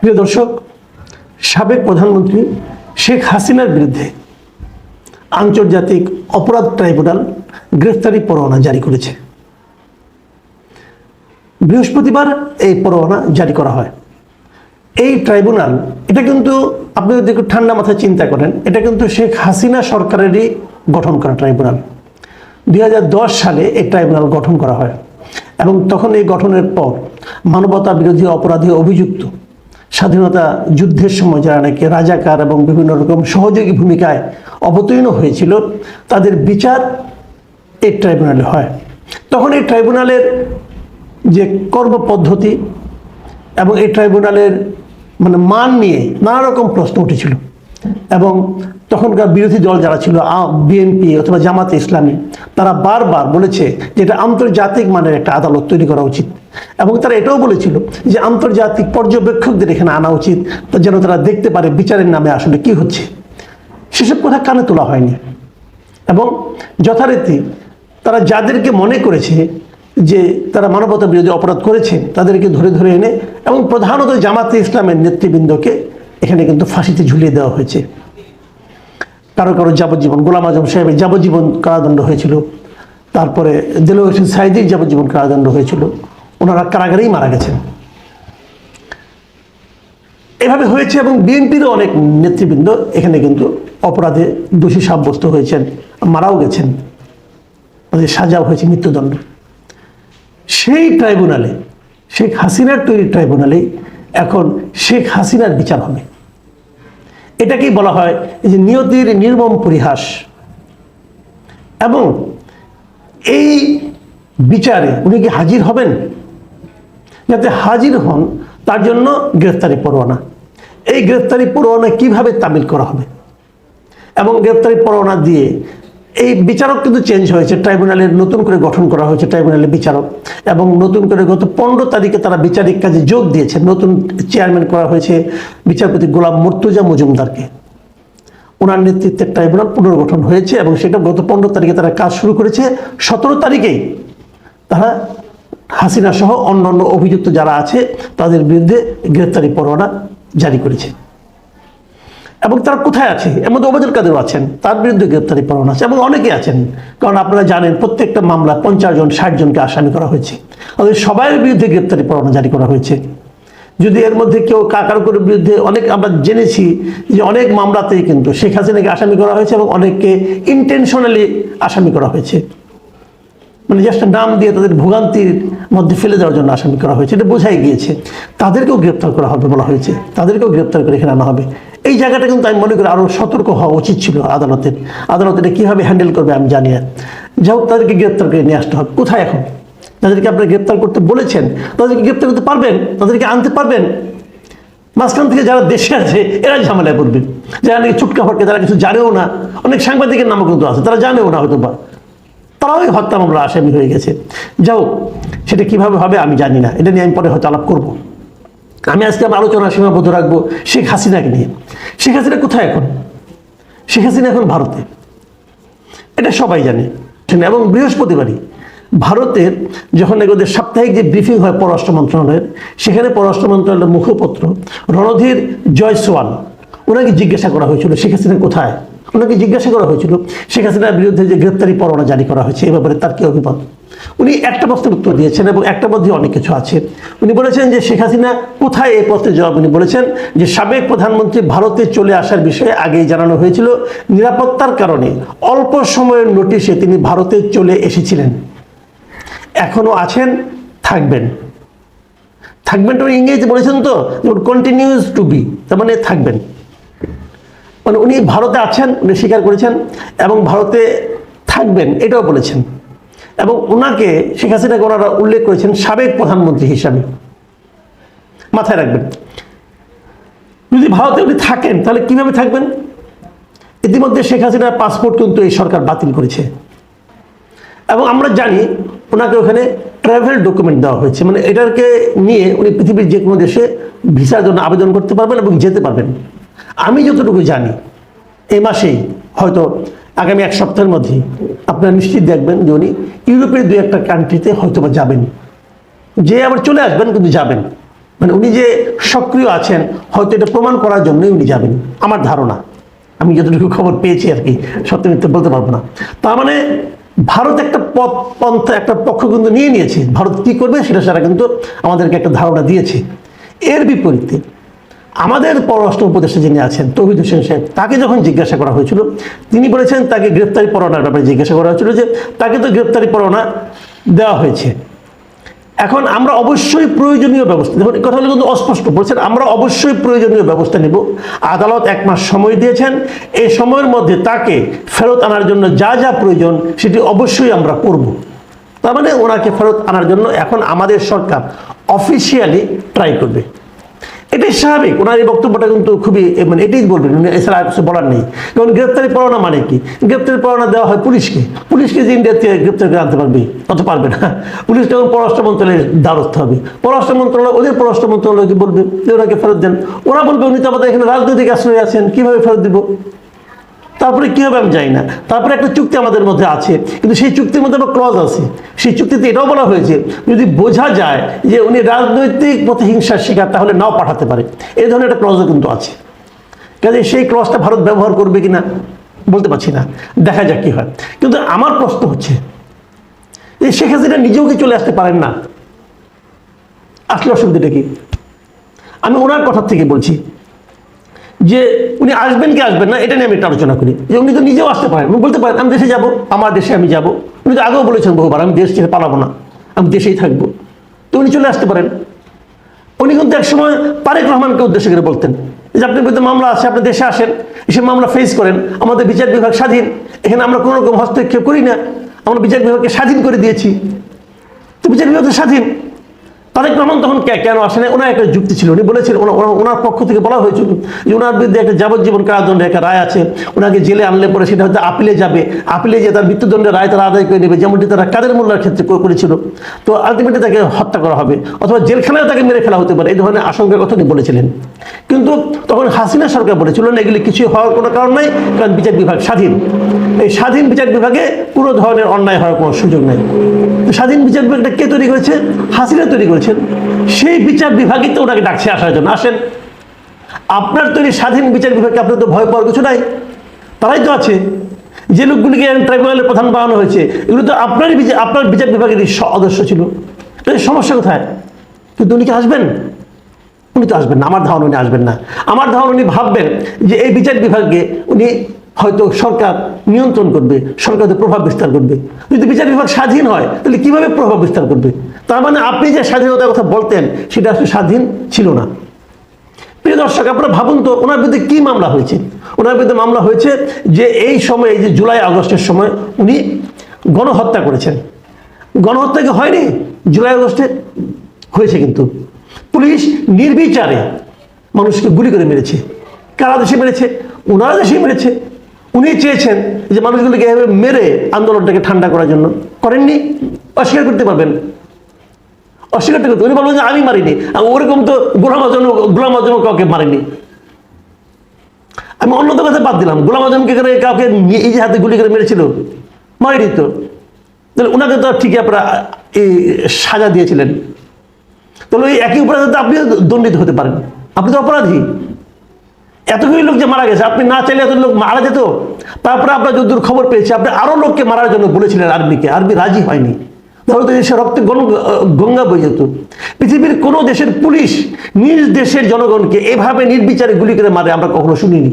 প্রিয় দর্শক, সাবেক প্রধানমন্ত্রী শেখ হাসিনার বিরুদ্ধে আন্তর্জাতিক অপরাধ ট্রাইব্যুনাল গ্রেফতারি পরোয়ানা জারি করেছে। বৃহস্পতিবার এই পরোয়ানা জারি করা হয়। এই ট্রাইব্যুনাল, এটা কিন্তু আপনি যদি একটু ঠান্ডা মাথায় চিন্তা করেন, এটা কিন্তু শেখ হাসিনা সরকারেরই গঠন করা ট্রাইব্যুনাল। দুই হাজার দশ সালে এই ট্রাইব্যুনাল গঠন করা হয় এবং তখন এই গঠনের পর মানবতা বিরোধী অপরাধী অভিযুক্ত স্বাধীনতা যুদ্ধের সময় যারা নাকি রাজাকার এবং বিভিন্ন রকম সহযোগী ভূমিকায় অবতীর্ণ হয়েছিল, তাদের বিচার এই ট্রাইব্যুনালে হয়। তখন এই ট্রাইব্যুনালের যে কর্মপদ্ধতি এবং এই ট্রাইব্যুনালের মানে মান নিয়ে নানা রকম প্রশ্ন উঠেছিল। এবং তখনকার বিরোধী দল যারা ছিল বিএনপি অথবা জামাতে ইসলামী, তারা বারবার বলেছে যে এটা আন্তর্জাতিক মানের একটা আদালত তৈরি করা উচিত। এবং তারা এটাও বলেছিল যে আন্তর্জাতিক পর্যবেক্ষকদের এখানে আনা উচিত যেন তারা দেখতে পারে বিচারের নামে আসলে কি হচ্ছে। সেসব কথা কানে তোলা হয়নি। এবং যথারীতি তারা যাদেরকে মনে করেছে যে তারা মানবতা বিরোধী অপরাধ করেছে, তাদেরকে ধরে ধরে এনে এবং প্রধানত জামাতে ইসলামের নেতৃবৃন্দকে এখানে কিন্তু ফাঁসিতে ঝুলিয়ে দেওয়া হয়েছে। কারও কারও যাবজ্জীবন, গোলাম আজম সাহেবের যাবজ্জীবন কারাদণ্ড হয়েছিল। তারপরে দিল হোসেন সাইদির যাবজ্জীবন কারাদণ্ড হয়েছিল। ওনারা কারাগারেই মারা গেছেন। এভাবে হয়েছে এবং বিএনপিরও অনেক নেতৃবৃন্দ এখানে কিন্তু অপরাধে দোষী সাব্যস্ত হয়েছেন, মারাও গেছেন। তাদের সাজাও হয়েছে মৃত্যুদণ্ড। সেই ট্রাইব্যুনালে, শেখ হাসিনার তৈরি ট্রাইব্যুনালে এখন শেখ হাসিনার বিচার হবে। এটাকেই বলা হয় যে নিয়তির নির্মম পরিহাস। এবং এই বিচারে উনি কি হাজির হবেন? যাতে হাজির হন, তার জন্য গ্রেফতারি পরোয়ানা। এই গ্রেফতারি পরোয়ানা কীভাবে তামিল করা হবে? এবং গ্রেফতারি পরোয়ানা দিয়ে এই বিচারক কিন্তু চেঞ্জ হয়েছে ট্রাইব্যুনালের নতুন করে গঠন করা হয়েছে ট্রাইব্যুনালের বিচারক। এবং নতুন করে গত পনেরো তারিখে তারা বিচারিক কাজে যোগ দিয়েছে, নতুন চেয়ারম্যান করা হয়েছে বিচারপতি গোলাম মুর্তুজা মজুমদারকে। ওনার নেতৃত্বে ট্রাইব্যুনাল পুনর্গঠন হয়েছে এবং সেটা গত পনেরো তারিখে তারা কাজ শুরু করেছে। সতেরো তারিখেই তারা হাসিনা সহ অন্যান্য অভিযুক্ত যারা আছে, তাদের বিরুদ্ধে গ্রেপ্তারি পরোয়ানা জারি করেছে। এবং তারা কোথায় আছে? এর মধ্যে ওবায়দুল কাদেরও আছেন, তার বিরুদ্ধে গ্রেপ্তারি পরোয়ানা আছে এবং অনেকে আছেন। কারণ আপনারা জানেন, প্রত্যেকটা মামলা পঞ্চাশ জন, ষাট জনকে আসামি করা হয়েছে। তাদের সবাইয়ের বিরুদ্ধে গ্রেপ্তারি পরোয়ানা জারি করা হয়েছে। যদি এর মধ্যে কেউ কাকারুকুর বিরুদ্ধে অনেক, আমরা জেনেছি যে অনেক মামলাতেই কিন্তু শেখ হাসিনাকে আসামি করা হয়েছে এবং অনেককে ইন্টেনশনালি আসামি করা হয়েছে। মানে জাস্ট নাম দিয়ে তাদের ভোগান্তির মধ্যে ফেলে দেওয়ার জন্য আসামি করা হয়েছে। এটা বোঝাই গিয়েছে। তাদেরকেও গ্রেপ্তার করা হবে বলা হয়েছে। তাদেরকেও গ্রেপ্তার করে এখানে আনা হবে। এই জায়গাটা কিন্তু আমি মনে করি আরও সতর্ক হওয়া উচিত ছিল আদালতের আদালত এটা কীভাবে হ্যান্ডেল করবে আমি জানি না। যাই হোক, তাদেরকে গ্রেপ্তার করে নিয়ে আসতে হবে। কোথায় এখন? তাদেরকে আপনারা গ্রেপ্তার করতে বলেছেন। তাদেরকে গ্রেপ্তার করতে পারবেন? তাদেরকে আনতে পারবেন? মাঝখান থেকে যারা দেশে আছে, এরা ঝামেলায় পড়বে। যারা নাকি চুটকা ফটকে তারা কিছু জানেও না। অনেক সাংবাদিকের নামও কিন্তু আছে, তারা জানেও না হয়তো বা তারাও হত্যা মামলা আসামি হয়ে গেছে। যাও সেটা কীভাবে হবে আমি জানি না। এটা নিয়ে আমি পরে হয়তো আলাপ করব। আমি আজকে আমার আলোচনা সীমাবদ্ধ রাখব শেখ হাসিনাকে নিয়ে। শেখ হাসিনা কোথায় এখন? শেখ হাসিনা এখন ভারতে। এটা সবাই জানে। এবং বৃহস্পতিবারই ভারতের যখন এগুলোদের সাপ্তাহিক যে ব্রিফিং হয় পররাষ্ট্র মন্ত্রণালয়ের, সেখানে পররাষ্ট্র মন্ত্রণালয়ের মুখপত্র রণধীর জয়সওয়াল, ওনাকে জিজ্ঞাসা করা হয়েছিল, শেখ হাসিনা কোথায়? ওনাকে জিজ্ঞাসা করা হয়েছিল, শেখ হাসিনার বিরুদ্ধে যে গ্রেপ্তারি পরোয়ানা জারি করা হয়েছে, এ ব্যাপারে তার কি অভিমত? উনি একটা প্রশ্নের উত্তর দিয়েছেন এবং একটা মধ্যে অনেক কিছু আছে। উনি বলেছেন যে শেখ হাসিনা কোথায় এই প্রশ্নের জবাব? উনি বলেছেন যে সাবেক প্রধানমন্ত্রী ভারতে চলে আসার বিষয়ে আগেই জানানো হয়েছিল নিরাপত্তার কারণে অল্প সময়ের নোটিশে তিনি ভারতে চলে এসেছিলেন। এখনও আছেন, থাকবেন। থাকবেন তো উনি ইংরেজিতে বলেছেন তো কন্টিনিউস টু বি তার মানে থাকবেন। মানে উনি ভারতে আছেন, উনি স্বীকার করেছেন এবং ভারতে থাকবেন, এটাও বলেছেন। এবং ওনাকে শেখ হাসিনাকে ওনারা উল্লেখ করেছেন সাবেক প্রধানমন্ত্রী হিসাবে। মাথায় রাখবেন। যদি ভারতে উনি থাকেন, তাহলে কীভাবে থাকবেন? ইতিমধ্যে শেখ হাসিনার পাসপোর্ট কিন্তু এই সরকার বাতিল করেছে। এবং আমরা জানি ওনাকে ওখানে ট্রাভেল ডকুমেন্ট দেওয়া হয়েছে। মানে এটাকে নিয়ে উনি পৃথিবীর যে কোনো দেশে ভিসার জন্য আবেদন করতে পারবেন এবং যেতে পারবেন। আমি যতটুকু জানি, এ মাসেই হয়তো আগামী এক সপ্তাহের মধ্যে আপনারা নিশ্চিত দেখবেন যে উনি ইউরোপের দু একটা কান্ট্রিতে হয়তো বা যাবেন। যে আবার চলে আসবেন কিন্তু যাবেন। মানে উনি যে সক্রিয় আছেন, হয়তো এটা প্রমাণ করার জন্যই উনি যাবেন। আমার ধারণা। আমি যতটুকু খবর পেয়েছি আর কি, সত্য মিথ্যে বলতে পারব না। তার মানে ভারত একটা পথ, পন্থা, একটা পক্ষ কিন্তু নিয়ে নিয়েছে। ভারত কী করবে সেটা সারা কিন্তু আমাদেরকে একটা ধারণা দিয়েছে। এর বিপরীতে আমাদের পররাষ্ট্র উপদেষ্টা যিনি আছেন, তৌহিদ হোসেন সাহেব, তাকে যখন জিজ্ঞাসা করা হয়েছিল, তিনি বলেছেন তাকে গ্রেপ্তারি পরোয়ানার ব্যাপারে জিজ্ঞাসা করা হয়েছিল যে তাকে তো গ্রেপ্তারি পরোয়ানা দেওয়া হয়েছে। এখন আমরা অবশ্যই প্রয়োজনীয় ব্যবস্থা, দেখুন, এই কথাগুলো কিন্তু অস্পষ্ট। বলছেন, আমরা অবশ্যই প্রয়োজনীয় ব্যবস্থা নেব। আদালত এক মাস সময় দিয়েছেন। এই সময়ের মধ্যে তাকে ফেরত আনার জন্য যা যা প্রয়োজন সেটি অবশ্যই আমরা করব। তার মানে ওনাকে ফেরত আনার জন্য এখন আমাদের সরকার অফিসিয়ালি ট্রাই করবে। এটাই স্বাভাবিক। ওনার এই বক্তব্যটা কিন্তু খুবই মানে এটাই বলবেন এছাড়া আর কিছু বলার নেই। কারণ গ্রেপ্তারি পরোয়ানা মানে কি? গ্রেপ্তারি পরোয়ানা দেওয়া হয় পুলিশকে। পুলিশকে যে ইন্ডিয়াতে গ্রেপ্তার করে আনতে পারবে অত পারবে না। পুলিশ যখন পররাষ্ট্র মন্ত্রণালয়ের দ্বারস্থ হবে। পররাষ্ট্র মন্ত্রণালয়, ওদের পররাষ্ট্র মন্ত্রণালয়কে বলবে যে ওনাকে ফেরত দেন। ওরা বলবে উনি তো আমাদের এখানে রাজনৈতিক আশ্রয় আছেন, কীভাবে ফেরত দিব? তারপরে কী হবে আমি জানি না। তারপরে একটা চুক্তি আমাদের মধ্যে আছে। কিন্তু সেই চুক্তির মধ্যে একটা ক্লজ আছে। সেই চুক্তিতে এটাও বলা হয়েছে, যদি বোঝা যায় যে উনি রাজনৈতিক প্রতিহিংসার শিকার, তাহলে নাও পাঠাতে পারে। এই ধরনের একটা ক্লজও কিন্তু আছে। কাজে সেই ক্লজটা ভারত ব্যবহার করবে কিনা, বলতে পারছি না। দেখা যাক কী হয়। কিন্তু আমার প্রশ্ন হচ্ছে, যে শেখ হাসিনা নিজেও কি চলে আসতে পারেন না? আসলে অসুবিধাটা কি? আমি ওনার কথা থেকে বলছি যে উনি আসবেন কি আসবেন না, এটা নিয়ে আমি একটা আলোচনা করি। যে উনি তো নিজেও আসতে পারেন। বলতে পারেন, আমি দেশে যাব, আমার দেশে আমি যাব। উনি তো আগেও বলেছেন বহুবার, আমি দেশ ছেড়ে পালাবো না, আমি দেশেই থাকব। তো উনি চলে আসতে পারেন। উনি কিন্তু একসময় তারেক রহমানকে উদ্দেশ্য করে বলতেন যে, আপনার বিরুদ্ধে মামলা আছে, আপনি দেশে আসেন, এসে মামলা ফেস করেন। আমাদের বিচার বিভাগ স্বাধীন। এখানে আমরা কোনো রকম হস্তক্ষেপ করি না। আমরা বিচার বিভাগকে স্বাধীন করে দিয়েছি। তো বিচার বিভাগ স্বাধীন। তারেক রহমান তখন কেন আসেন? ওনার একটা যুক্তি ছিল। উনি ওনা- ওনার পক্ষ থেকে বলা হয়েছিল যে ওনার বিরুদ্ধে একটা যাবজ্জীবন কারাদণ্ডের একটা রায় আছে। ওনাকে জেলে আনলে পরে সেটা হয়তো আপিলে যাবে। আপিলে যে তার মৃত্যুদণ্ডের রায় তারা আদায় করে নেবে। যেমনটি তারা কাদের মোল্লার ক্ষেত্রে করেছিল। তো আলটিমেটলি তাকে হত্যা করা হবে। অথবা জেলখানায় তাকে মেরে ফেলা হতে পারে। এই ধরনের আশঙ্কার কথা উনি বলেছিলেন। কিন্তু তখন হাসিনা সরকার বলেছিল না এগুলি কিছুই হওয়ার কোনো কারণ নাই, কারণ বিচার বিভাগ স্বাধীন। এই স্বাধীন বিচার বিভাগে কোনো ধরনের অন্যায় হওয়ার কোনো সুযোগ নেই। স্বাধীন বিচার বিভাগটা কে তৈরি করেছে? হাসিনা তৈরি করেছেন, সেই বিচার বিভাগই তো ওনাকে ডাকছে আসার জন্য। আসেন। আপনার তৈরি স্বাধীন বিচার বিভাগকে আপনার তো ভয় পাওয়ার কিছু নাই। তারাই তো আছে। যে লোকগুলিকে ট্রাইব্যুনালের প্রধান বানানো হয়েছে, এগুলো তো আপনারই বিচার আপনার বিচার বিভাগেরই সদস্য ছিল। এর সমস্যা কোথায়? কিন্তু উনি কি আসবেন? উনি তো আসবেন না। আমার ধারণা উনি আসবেন না। আমার ধারণা উনি ভাববেন যে এই বিচার বিভাগকে উনি হয়তো সরকার নিয়ন্ত্রণ করবে, সরকারের প্রভাব বিস্তার করবে। যদি বিচার বিভাগ স্বাধীন হয়, তাহলে কীভাবে প্রভাব বিস্তার করবে? তার মানে আপনি যে স্বাধীনতার কথা বলতেন, সেটা আসলে স্বাধীন ছিল না। প্রিয় দর্শক, আপনারা ভাবুন তো, ওনার বিরুদ্ধে কি মামলা হয়েছে? ওনার বিরুদ্ধে মামলা হয়েছে যে এই সময়, এই যে জুলাই, আগস্টের সময় উনি গণহত্যা করেছেন। গণহত্যা কি হয়নি? জুলাই, আগস্টে হয়েছে কিন্তু। পুলিশ নির্বিচারে মানুষকে গুলি করে মেরেছে। কারা দেশে মেরেছে? ওনারা দেশে মেরেছে। উনি চেয়েছেন যে মানুষগুলোকে এভাবে মেরে আন্দোলনটাকে ঠান্ডা করার জন্য। করেননি? অস্বীকার করতে পারবেন। অস্বীকার করতে উনি বলবেন যে আমি মারিনি। ওরকম তো গোলাম আজম গোলাম আজম কাউকে মারিনি। আমি অন্য কথা বাদ দিলাম। গোলাম আজমকে করে কাউকে এই যে হাতে গুলি করে মেরেছিল, মারিনি তো। তাহলে ওনাকে তো ঠিকই আপনারা, এই সাজা দিয়েছিলেন। তাহলে ওই একই অপরাধে তো আপনিও দণ্ডিত হতে পারেন। আপনি তো অপরাধী। এতগুলি লোক যে মারা গেছে, আপনি না চাইলে এত লোক মারা যেত। তারপরে আপনার যদ্দূর খবর পেয়েছে, আপনি আরও লোককে মারার জন্য বলেছিলেন আর্মিকে। আর্মি রাজি হয়নি। তাহলে তো দেশের রক্তে গঙ্গা বয়ে যেত। পৃথিবীর কোনো দেশের পুলিশ নিজ দেশের জনগণকে এভাবে নির্বিচারে গুলি করে মারে আমরা কখনো শুনিনি।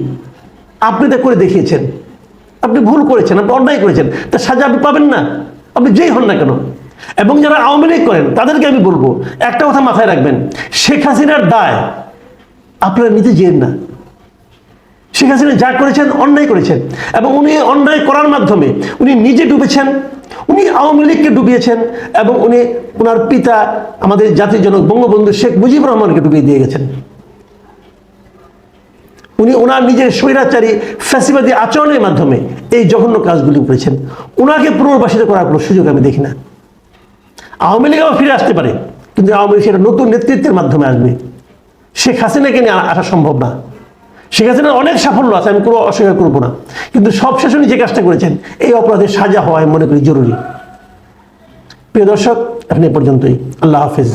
আপনি তা করে দেখিয়েছেন। আপনি ভুল করেছেন, আপনি অন্যায় করেছেন। তা সাজা আপনি পাবেন না। আপনি যেই হন না কেন? এবং যারা আওয়ামী লীগ করেন, তাদেরকে আমি বলব, একটা কথা মাথায় রাখবেন, শেখ হাসিনার দায় আপনারা নিতে যেন না। শেখ হাসিনা যা করেছেন অন্যায় করেছেন এবং উনি অন্যায় করার মাধ্যমে উনি নিজে ডুবেছেন। উনি আওয়ামী লীগকে ডুবিয়েছেন এবং উনি ওনার পিতা আমাদের জাতির জনক বঙ্গবন্ধু শেখ মুজিবুর রহমানকে ডুবিয়ে দিয়ে গেছেন। উনি ওনার নিজের স্বৈরাচারী, ফ্যাসিবাদী আচরণের মাধ্যমে এই জঘন্য কাজগুলি করেছেন। ওনাকে পুনর্বাসিত করার কোনো সুযোগ আমি দেখি না। আওয়ামী লীগ আবার ফিরে আসতে পারে, কিন্তু আওয়ামী লীগ সেটা নতুন নেতৃত্বের মাধ্যমে আসবে। শেখ হাসিনাকে নিয়ে আসা সম্ভব না। শেখ হাসিনার অনেক সাফল্য আছে, আমি কোনো অস্বীকার করব না। কিন্তু সবশেষ উনি যে কাজটা করেছেন, এই অপরাধের সাজা হওয়া আমি মনে করি জরুরি। প্রিয় দর্শক, এখন এ পর্যন্তই। আল্লাহ হাফিজ।